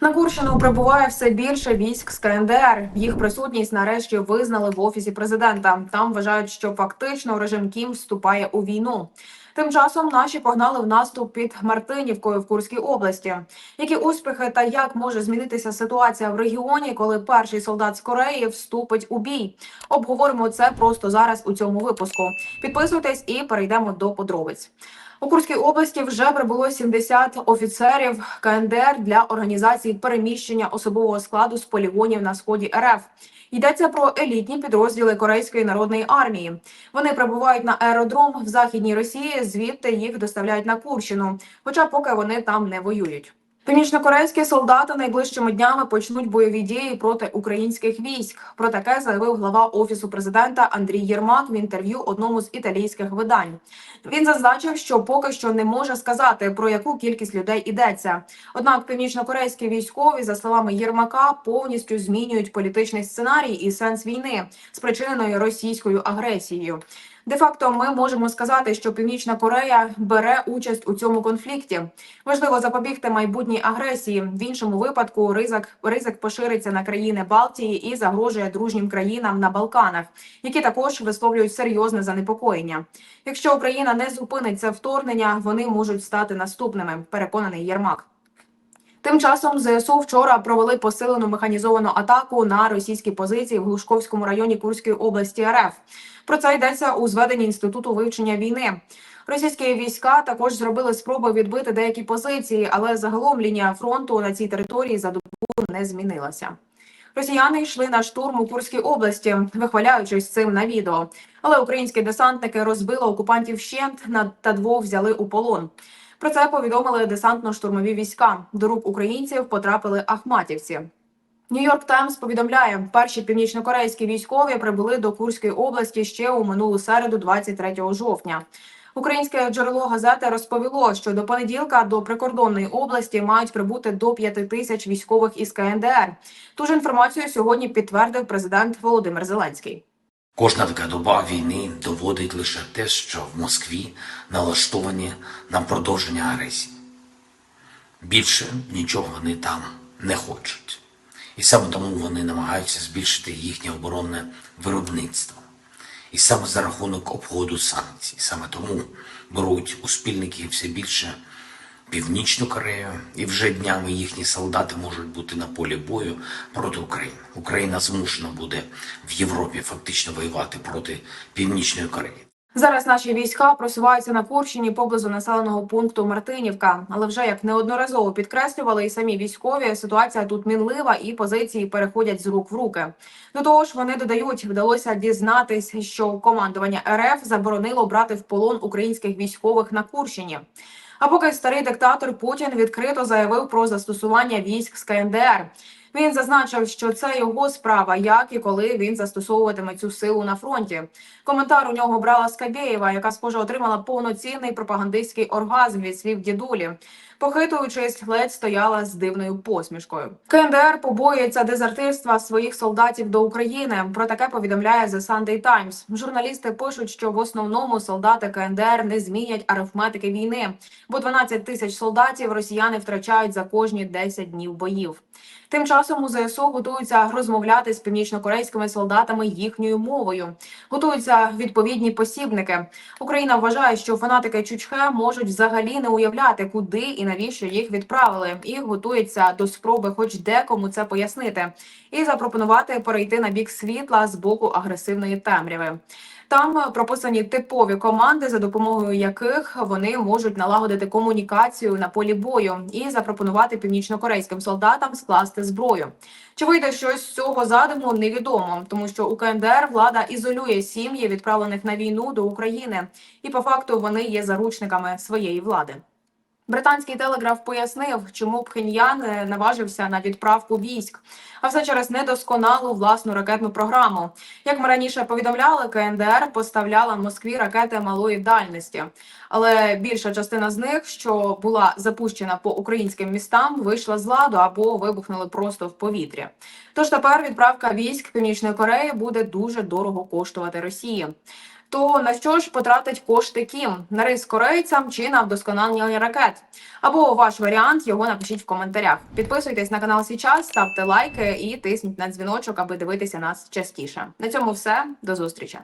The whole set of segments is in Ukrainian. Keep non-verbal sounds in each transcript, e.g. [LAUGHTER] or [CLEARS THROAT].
На Курщину прибуває все більше військ з КНДР. Їх присутність нарешті визнали в офісі президента. Там вважають, що фактично режим Кім вступає у війну. Тим часом наші погнали в наступ під Мартинівкою в Курській області. Які успіхи та як може змінитися ситуація в регіоні, коли перший солдат з Кореї вступить у бій? Обговоримо це просто зараз у цьому випуску. Підписуйтесь і перейдемо до подробиць. У Курській області вже прибуло 70 офіцерів КНДР для організації переміщення особового складу з полігонів на сході РФ. Йдеться про елітні підрозділи Корейської народної армії. Вони прибувають на аеродром в західній Росії. Звідти їх доставляють на Курщину, хоча поки вони там не воюють. Північнокорейські солдати найближчими днями почнуть бойові дії проти українських військ. Про таке заявив глава офісу президента Андрій Єрмак в інтерв'ю одному з італійських видань. Він зазначив, що поки що не може сказати про яку кількість людей йдеться. Однак північнокорейські військові, за словами Єрмака, повністю змінюють політичний сценарій і сенс війни, спричиненої російською агресією. Де факто, ми можемо сказати, що Північна Корея бере участь у цьому конфлікті. Важливо запобігти майбутній агресії. В іншому випадку ризик, ризик пошириться на країни Балтії і загрожує дружнім країнам на Балканах, які також висловлюють серйозне занепокоєння. Якщо Україна не зупинить це вторгнення, вони можуть стати наступними. Переконаний Єрмак. Тим часом ЗСУ вчора провели посилену механізовану атаку на російські позиції в Глушковському районі Курської області РФ. Про це йдеться у зведенні інституту вивчення війни. Російські війська також зробили спроби відбити деякі позиції, але загалом лінія фронту на цій території за добу не змінилася. Росіяни йшли на штурм у Курській області, вихваляючись цим на відео. Але українські десантники розбили окупантів на- та двох взяли у полон. Про це повідомили десантно-штурмові війська. До рук українців потрапили ахматівці. Нью-Йорк Таймс повідомляє, перші північнокорейські військові прибули до Курської області ще у минулу середу, 23 жовтня. Українське джерело газети розповіло, що до понеділка до прикордонної області мають прибути до 5 тисяч військових із КНДР. Ту ж інформацію сьогодні підтвердив президент Володимир Зеленський. Кожна така доба війни доводить лише те, що в Москві налаштовані на продовження агресії. Більше нічого вони там не хочуть. І саме тому вони намагаються збільшити їхнє оборонне виробництво. І саме за рахунок обходу санкцій, саме тому беруть у спільники все більше Північну Корею, і вже днями їхні солдати можуть бути на полі бою проти України. Україна змушена буде в Європі фактично воювати проти Північної Кореї. Зараз наші війська просуваються на Курщині поблизу населеного пункту Мартинівка. Але вже як неодноразово підкреслювали і самі військові, ситуація тут мінлива і позиції переходять з рук в руки. До того ж, вони додають, вдалося дізнатись, що командування РФ заборонило брати в полон українських військових на Курщині. А поки старий диктатор Путін відкрито заявив про застосування військ з КНДР. Він зазначив, що це його справа, як і коли він застосовуватиме цю силу на фронті. Коментар у нього брала Скабєєва, яка схоже отримала повноцінний пропагандистський оргазм від слів дідулі. Похитуючись, ледь стояла з дивною посмішкою. КНДР побоюється дезертирства своїх солдатів до України. Про таке повідомляє The Sunday Times. Журналісти пишуть, що в основному солдати КНДР не змінять арифметики війни, бо 12 тисяч солдатів росіяни втрачають за кожні 10 днів боїв. Тим часом у ЗСУ готуються розмовляти з північнокорейськими солдатами їхньою мовою. Готуються відповідні посібники. Україна вважає, що фанатики Чучхе можуть взагалі не уявляти, куди і навіщо їх відправили, і готується до спроби, хоч декому це пояснити, і запропонувати перейти на бік світла з боку агресивної темряви. Там прописані типові команди, за допомогою яких вони можуть налагодити комунікацію на полі бою і запропонувати північнокорейським солдатам скласти зброю. Чи вийде щось з цього задуму, невідомо, тому що у КНДР влада ізолює сім'ї, відправлених на війну до України, і по факту вони є заручниками своєї влади. Британський телеграф пояснив, чому Пхеньян е, наважився на відправку військ, а все через недосконалу власну ракетну програму. Як ми раніше повідомляли, КНДР поставляла Москві ракети малої дальності, але більша частина з них, що була запущена по українським містам, вийшла з ладу або вибухнули просто в повітрі. Тож тепер відправка військ Північної Кореї буде дуже дорого коштувати Росії. То на що ж потратить кошти Кім? На рис корейцям чи на вдосконалення ракет? Або ваш варіант його напишіть в коментарях. Підписуйтесь на канал Січас, ставте лайки і тисніть на дзвіночок, аби дивитися нас частіше. На цьому все. До зустрічі.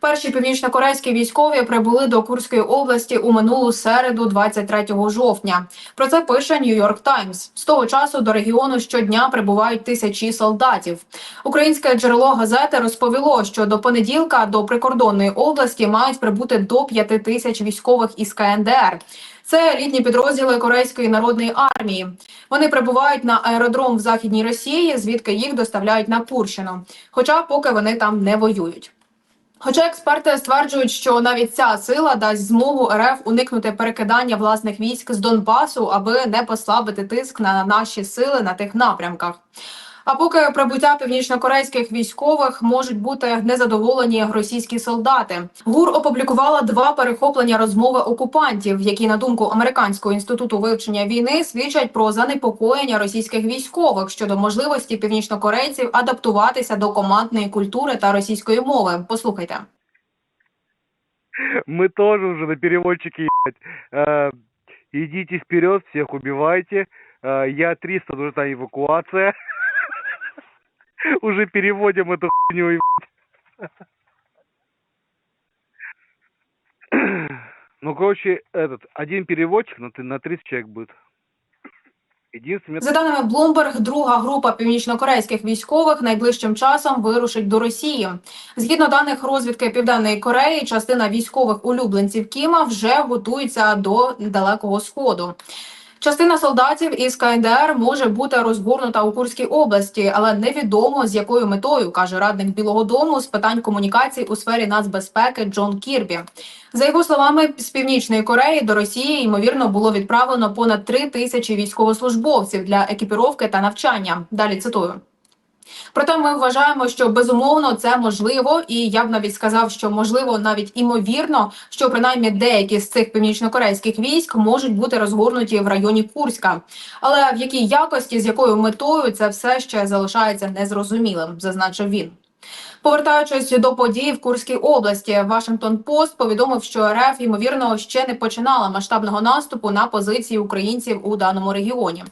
Перші північнокорейські військові прибули до Курської області у минулу середу, 23 жовтня. Про це пише Нью-Йорк Таймс. З того часу до регіону щодня прибувають тисячі солдатів. Українське джерело газети розповіло, що до понеділка до прикордонної області мають прибути до 5 тисяч військових із КНДР. Це літні підрозділи Корейської народної армії. Вони прибувають на аеродром в західній Росії, звідки їх доставляють на Курщину. Хоча поки вони там не воюють. Хоча експерти стверджують, що навіть ця сила дасть змогу РФ уникнути перекидання власних військ з Донбасу, аби не послабити тиск на наші сили на тих напрямках. А поки прибуття північнокорейських військових можуть бути незадоволені російські солдати. ГУР опублікувала два перехоплення розмови окупантів, які на думку американського інституту вивчення війни свідчать про занепокоєння російських військових щодо можливості північнокорейців адаптуватися до командної культури та російської мови. Послухайте. Мы тоже уже на переводчике, ебать. Э, идите вперед, всех убивайте. Э, я 300, нужна эвакуация. [LAUGHS] Уже переводим эту хуйню, ебать. [CLEARS THROAT] Ну, короче, этот, один переводчик на, ты- на 30 человек будет. Единственный За даними Bloomberg, друга група північнокорейських військових найближчим часом вирушить до Росії. Згідно даних розвідки Південної Кореї, частина військових улюбленців Кіма вже готується до далекого сходу. Частина солдатів із КНДР може бути розгорнута у Курській області, але невідомо з якою метою, каже радник Білого Дому з питань комунікацій у сфері нацбезпеки Джон Кірбі. За його словами, з північної Кореї до Росії ймовірно було відправлено понад три тисячі військовослужбовців для екіпіровки та навчання. Далі цитую. Проте ми вважаємо, що безумовно це можливо, і я б навіть сказав, що можливо навіть імовірно, що принаймні деякі з цих північнокорейських військ можуть бути розгорнуті в районі Курська. Але в якій якості, з якою метою це все ще залишається незрозумілим, зазначив він. Повертаючись до подій в Курській області, Вашингтон Пост повідомив, що РФ ймовірно ще не починала масштабного наступу на позиції українців у даному регіоні.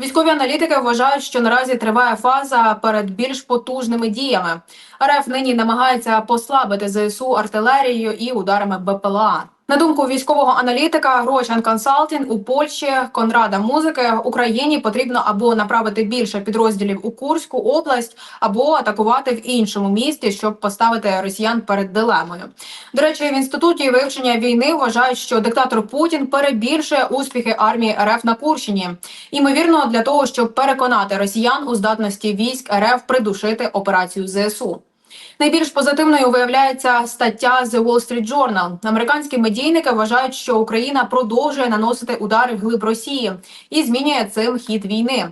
Військові аналітики вважають, що наразі триває фаза перед більш потужними діями. РФ нині намагається послабити ЗСУ артилерією і ударами БПЛА. На думку військового аналітика Рочан Консалтін у Польщі Конрада Музики Україні потрібно або направити більше підрозділів у Курську область, або атакувати в іншому місті, щоб поставити росіян перед дилемою. До речі, в інституті вивчення війни вважають, що диктатор Путін перебільшує успіхи армії РФ на Курщині. Імовірно, для того, щоб переконати росіян у здатності військ РФ придушити операцію ЗСУ. Найбільш позитивною виявляється стаття The Wall Street Journal. Американські медійники вважають, що Україна продовжує наносити удари вглиб Росії і змінює цим хід війни.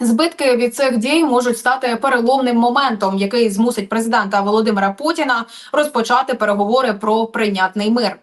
Збитки від цих дій можуть стати переломним моментом, який змусить президента Володимира Путіна розпочати переговори про прийнятний мир.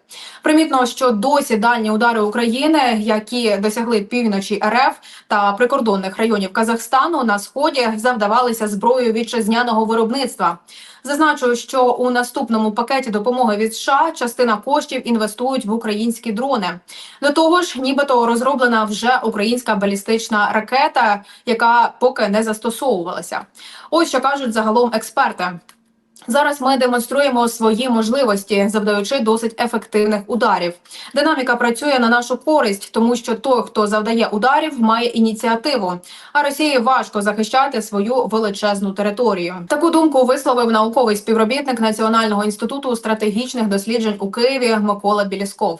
Примітно, що досі дальні удари України, які досягли півночі РФ та прикордонних районів Казахстану на сході, завдавалися зброєю вітчизняного виробництва. Зазначу, що у наступному пакеті допомоги від США частина коштів інвестують в українські дрони. До того ж, нібито розроблена вже українська балістична ракета, яка поки не застосовувалася. Ось що кажуть загалом експерти. Зараз ми демонструємо свої можливості, завдаючи досить ефективних ударів. Динаміка працює на нашу користь, тому що той, хто завдає ударів, має ініціативу. А Росії важко захищати свою величезну територію. Таку думку висловив науковий співробітник Національного інституту стратегічних досліджень у Києві Микола Білісков.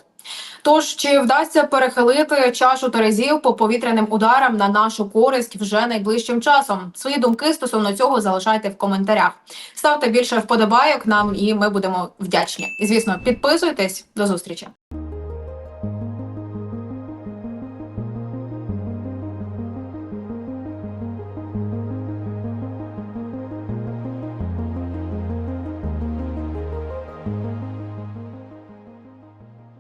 Тож чи вдасться перехилити чашу терезів по повітряним ударам на нашу користь вже найближчим часом? Свої думки стосовно цього залишайте в коментарях. Ставте більше вподобайок нам, і ми будемо вдячні. І звісно, підписуйтесь до зустрічі.